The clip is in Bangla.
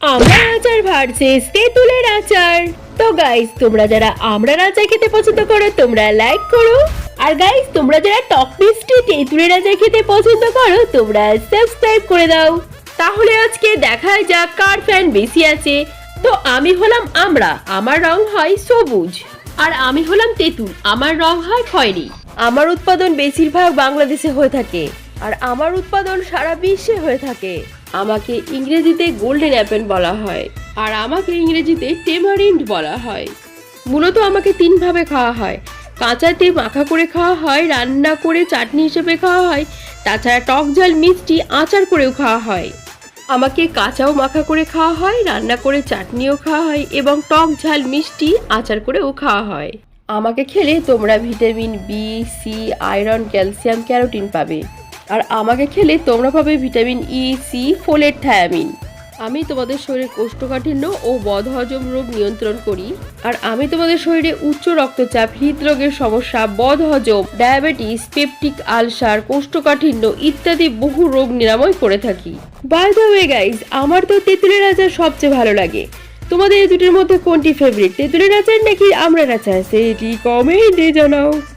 আমরা আচার ভার্সেস তেঁতুলের আচার। তো গাইস তোমরা যারা আমড়ার আচার খেতে পছন্দ করো, তোমরা লাইক করো। আর গাইস তোমরা যারা টক মিষ্টি তেঁতুলের আচার খেতে পছন্দ করো, তোমরা সাবস্ক্রাইব করে দাও। তাহলে আজকে দেখা যাক কার ফ্যান বেশি আছে। তো আমি হলাম আমড়া আমার রং হয় সবুজ। আর আমি হলাম তেঁতুল, আমার রং হয় খয়েরি। আমার উৎপাদন বেশিরভাগ বাংলাদেশে হয়ে থাকে। আর আমার উৎপাদন সারা বিশ্বে হয়ে থাকে। আমাকে ইংরেজিতে গোল্ডেন অ্যাপেল বলা হয় আর আমাকে ইংরেজিতে টেমারিন্ড বলা হয়। মূলত আমাকে তিনভাবে খাওয়া হয়। কাঁচাতে মাখা করে খাওয়া হয়, রান্না করে চাটনি হিসেবে খাওয়া হয়, তাছাড়া টক ঝাল মিষ্টি, আচার করেও খাওয়া হয়। আমাকে কাঁচাও মাখা করে খাওয়া হয়, রান্না করে চাটনিও খাওয়া হয় এবং টক ঝাল, মিষ্টি, আচার করেও খাওয়া হয়। আমাকে খেলে তোমরা vitamin B C iron calcium carotene পাবে। আর আমাকে খেলে তোমরা পাবে vitamin E C folate thiamine আমি তোমাদের শরীরে কোষ্ঠকাঠিন্য ও বদহজম রোগ নিয়ন্ত্রণ করি, আর আমি তোমাদের শরীরে উচ্চ রক্তচাপ, হৃদরোগের সমস্যা, বদহজম, ডায়াবেটিস, পেপটিক আলসার, কোষ্ঠকাঠিন্য ইত্যাদি বহু রোগ নিরাময় করে থাকি। বাই দ্য ওয়ে গাইজ আমার তো তেঁতুলের আচার সবচেয়ে ভালো লাগে। তোমাদের এই দুটির মধ্যে কোনটি ফেভারিট তেঁতুলের আচার নাকি আমড়ার আচার সেটি কমেন্টে জানাও।